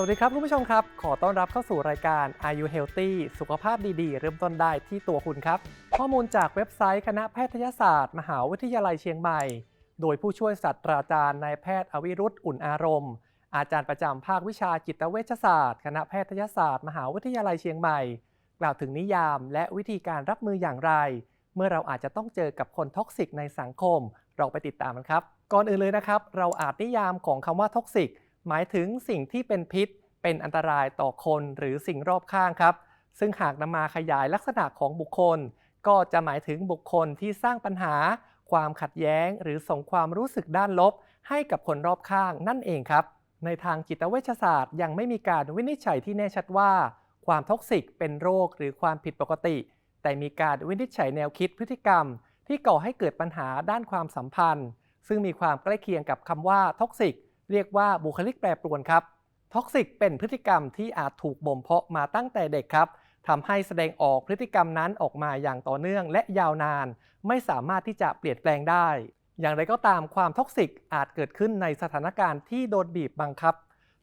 วัสดีครับคุณผู้ชมครับ ขอต้อนรับเข้าสู่รายการ Are You Healthy สุขภาพดีๆ เริ่มต้นได้ที่ตัวคุณครับ ข้อมูลจากเว็บไซต์คณะแพทยศาสตร์ มหาวิทยาลัยเชียงใหม่ โดยผู้ช่วยศาสตราจารย์นายแพทย์อวิรุธอุ่นอารมณ์ อาจารย์ประจำภาควิชาจิตเวชศาสตร์ คณะแพทยศาสตร์ มหาวิทยาลัยเชียงใหม่ กล่าวถึงนิยามและวิธีการรับมืออย่างไร เมื่อเราอาจจะต้องเจอกับคนท็อกซิกในสังคม เราไปติดตามกันครับ ก่อนอื่นเลยนะครับ เราอาจนิยามของคำว่าท็อกซิก หมายถึงสิ่งที่เป็นพิษ เป็นอันตรายต่อคนหรือสิ่งรอบข้างครับ ซึ่งหากนำมาขยายลักษณะของบุคคล ก็จะหมายถึงบุคคลที่สร้างปัญหา ความขัดแย้ง หรือส่งความรู้สึกด้านลบ ให้กับคนรอบข้างนั่นเองครับ ในทางจิตเวชศาสตร์ยังไม่มีการวินิจฉัยที่แน่ชัดว่า ความท็อกซิกเป็นโรคหรือความผิดปกติ แต่มีการวินิจฉัยแนวคิดพฤติกรรม ที่ก่อให้เกิดปัญหาด้านความสัมพันธ์ ซึ่งมีความใกล้เคียงกับคำว่าท็อกซิก เรียกว่าบุคลิกแปรปรวนครับท็อกซิกเป็นพฤติกรรมที่อาจถูกบ่มเพาะมาตั้งแต่เด็กครับทำให้แสดงออกพฤติกรรมนั้นออกมาอย่างต่อเนื่องและยาวนาน ไม่สามารถที่จะเปลี่ยนแปลงได้ อย่างไรก็ตามความท็อกซิกอาจเกิดขึ้นในสถานการณ์ที่โดนบีบบังคับ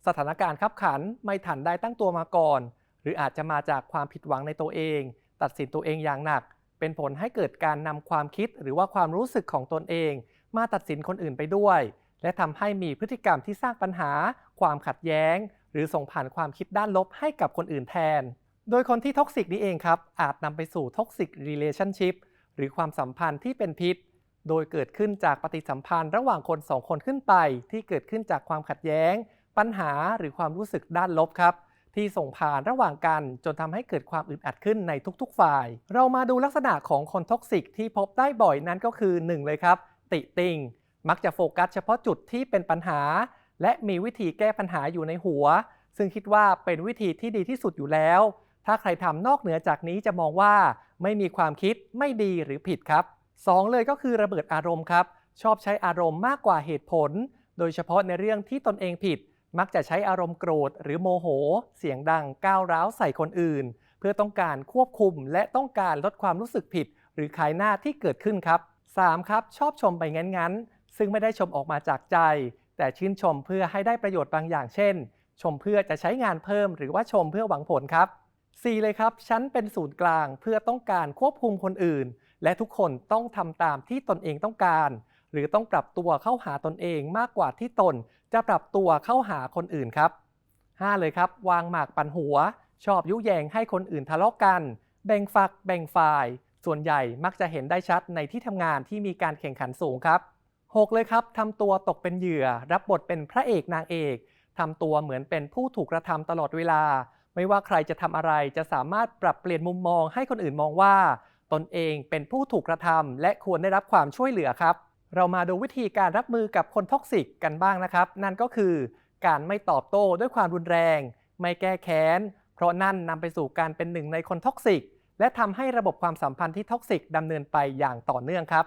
สถานการณ์ขับขันไม่ทันได้ตั้งตัวมาก่อน หรืออาจจะมาจากความผิดหวังในตัวเอง ตัดสินตัวเองอย่างหนัก เป็นผลให้เกิดการนำความคิดหรือว่าความรู้สึกของตนเอง มาตัดสินคนอื่นไปด้วย และทำให้มีพฤติกรรมที่สร้างปัญหา ความขัดแย้ง หรือส่งผ่านความคิดด้านลบให้กับคนอื่นแทน โดยคนที่ท็อกซิกนี้เองครับ อาจนำไปสู่ท็อกซิก relationship หรือความสัมพันธ์ที่เป็นพิษ โดยเกิดขึ้นจากปฏิสัมพันธ์ระหว่างคนสองคนขึ้นไป ที่เกิดขึ้นจากความขัดแย้ง ปัญหาหรือความรู้สึกด้านลบครับที่ส่งผ่านระหว่างกันจนทำให้เกิดความอึดอัดขึ้นในทุกๆ ฝ่าย เรามาดูลักษณะของคนท็อกซิกที่พบได้บ่อยนั้นก็คือ 1 เลยครับ ติติง มักจะโฟกัสเฉพาะจุดที่เป็นปัญหา และมีวิธีแก้ปัญหาอยู่ในหัว ซึ่งคิดว่าเป็นวิธีที่ดีที่สุดอยู่แล้ว ถ้าใครทำนอกเหนือจากนี้จะมองว่า ไม่มีความคิดไม่ดีหรือผิดครับ 2 เลยก็คือระเบิดอารมณ์ครับ ชอบใช้อารมณ์มากกว่าเหตุผล โดยเฉพาะในเรื่องที่ตนเองผิด มักจะใช้อารมณ์โกรธ หรือโมโห เสียงดังก้าวร้าวใส่คนอื่น เพื่อต้องการควบคุมและต้องการลดความรู้สึกผิด หรือขายหน้าที่เกิดขึ้นครับ 3. ครับชอบชมไปงั้นๆ ซึ่งไม่ได้ชมออกมาจากใจ แต่ชื่นชมเพื่อให้ได้ประโยชน์บางอย่างเช่น ชมเพื่อจะใช้งานเพิ่ม หรือว่าชมเพื่อหวังผลครับ 4 เลยครับ ฉันเป็นศูนย์กลางเพื่อต้องการควบคุมคนอื่น และทุกคนต้องทำตามที่ตนเองต้องการ หรือต้องปรับตัวเข้าหาตนเองมากกว่าที่ตน จะปรับตัวเข้าหาคนอื่นครับ 5 เลยครับ วางหมากปั่นหัว ชอบยุแยงให้คนอื่นทะเลาะกัน แบ่งฝัก แบ่งฝ่าย ส่วนใหญ่มักจะเห็นได้ชัดในที่ทำงานที่มีการแข่งขันสูงครับ 6 เลยครับทำตัวตกเป็นเหยื่อ รับบทเป็นพระเอกนางเอกทำตัวเหมือนเป็นผู้ถูกกระทำตลอดเวลา ไม่ว่าใครจะทำอะไรจะสามารถปรับเปลี่ยนมุมมองให้คนอื่นมองว่า ตนเองเป็นผู้ถูกกระทำและควรได้รับความช่วยเหลือครับ เรามาดูวิธีการรับมือกับคนท็อกซิกกันบ้างนะครับ นั่นก็คือ การไม่ตอบโต้ด้วยความรุนแรง ไม่แก้แค้น เพราะนั่นนำไปสู่การเป็นหนึ่งในคนท็อกซิกและทำให้ระบบความสัมพันธ์ที่ท็อกซิกดำเนินไปอย่างต่อเนื่องครับ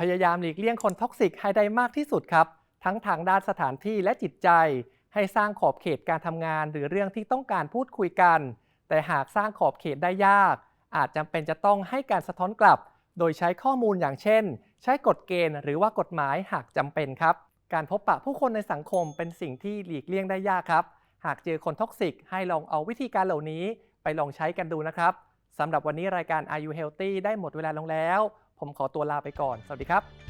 พยายามหลีกเลี่ยงคนท็อกซิกให้ได้มากที่สุดครับ ทั้งทางด้านสถานที่และจิตใจ ให้สร้างขอบเขตการทำงานหรือเรื่องที่ต้องการพูดคุยกัน แต่หากสร้างขอบเขตได้ยาก อาจจำเป็นจะต้องให้การสะท้อนกลับ โดยใช้ข้อมูลอย่างเช่น ใช้กฎเกณฑ์หรือว่ากฎหมายหากจำเป็นครับ การพบปะผู้คนในสังคมเป็นสิ่งที่หลีกเลี่ยงได้ยากครับ หากเจอคนท็อกซิกให้ลองเอาวิธีการเหล่านี้ ไปลองใช้กันดูนะครับสำหรับวันนี้รายการ Are You Healthy ได้หมดเวลาลงแล้ว ผมขอตัวลาไปก่อน สวัสดีครับ